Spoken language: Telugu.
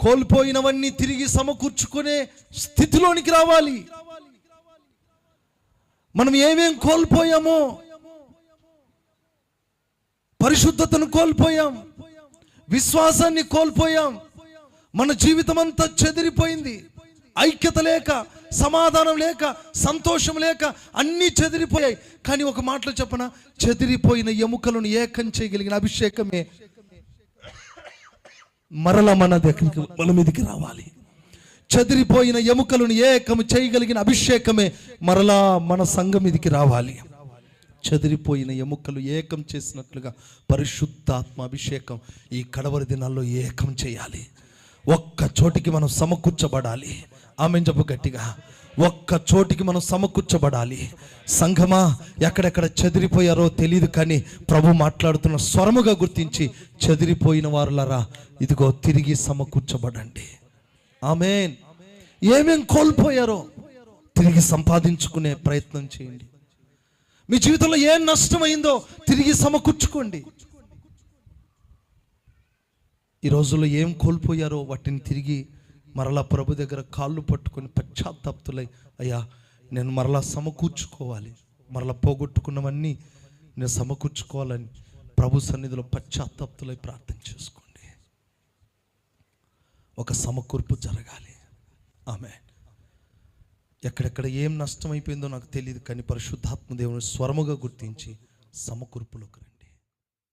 కోల్పోయినవన్నీ తిరిగి సమకూర్చుకునే స్థితిలోనికి రావాలి. మనం ఏమేం కోల్పోయామో పరిశుద్ధతను కోల్పోయాం విశ్వాసాన్ని కోల్పోయాం మన జీవితం అంతా చెదిరిపోయింది. ఐక్యత లేక సమాధానం లేక సంతోషం లేక అన్నీ చెదిరిపోయాయి. కానీ ఒక మాటలో చెప్పన? చెదిరిపోయిన ఎముకలను ఏకం చేయగలిగిన అభిషేకమే మరల మన దగ్గరికి మన మీదకి రావాలి. చెదిరిపోయిన ఎముకలను ఏకము చేయగలిగిన అభిషేకమే మరలా మన సంఘం మీదకి రావాలి. చెదిరిపోయిన ఎముకలు ఏకం చేసినట్లుగా పరిశుద్ధాత్మ అభిషేకం ఈ కడవరి దినాల్లో ఏకం చేయాలి. ఒక్క చోటికి మనం సమకూర్చబడాలి. ఆమె చెప్పు గట్టిగా. ఒక్క చోటికి మనం సమకూర్చబడాలి. సంఘమా ఎక్కడెక్కడ చెదిరిపోయారో తెలియదు కానీ ప్రభు మాట్లాడుతున్న స్వరముగా గుర్తించి చెదిరిపోయిన వారులరా ఇదిగో తిరిగి సమకూర్చబడండి. ఆమెన్. ఏమేం కోల్పోయారో తిరిగి సంపాదించుకునే ప్రయత్నం చేయండి. మీ జీవితంలో ఏం నష్టమైందో తిరిగి సమకూర్చుకోండి. ఈ రోజుల్లో ఏం కోల్పోయారో వాటిని తిరిగి మరలా ప్రభు దగ్గర కాళ్ళు పట్టుకొని పశ్చాత్తాప్తులై అయ్యా నేను మరలా సమకూర్చుకోవాలి. మరలా పోగొట్టుకున్నవన్నీ నేను సమకూర్చుకోవాలని ప్రభు సన్నిధిలో పశ్చాత్తాప్తులై ప్రార్థన చేసుకోండి. ఒక సమకూర్పు జరగాలి. ఆమె ఎక్కడెక్కడ ఏం నష్టమైపోయిందో నాకు తెలియదు కానీ పరిశుద్ధాత్మ దేవుని స్వరముగా గుర్తించి సమకూర్పులోకి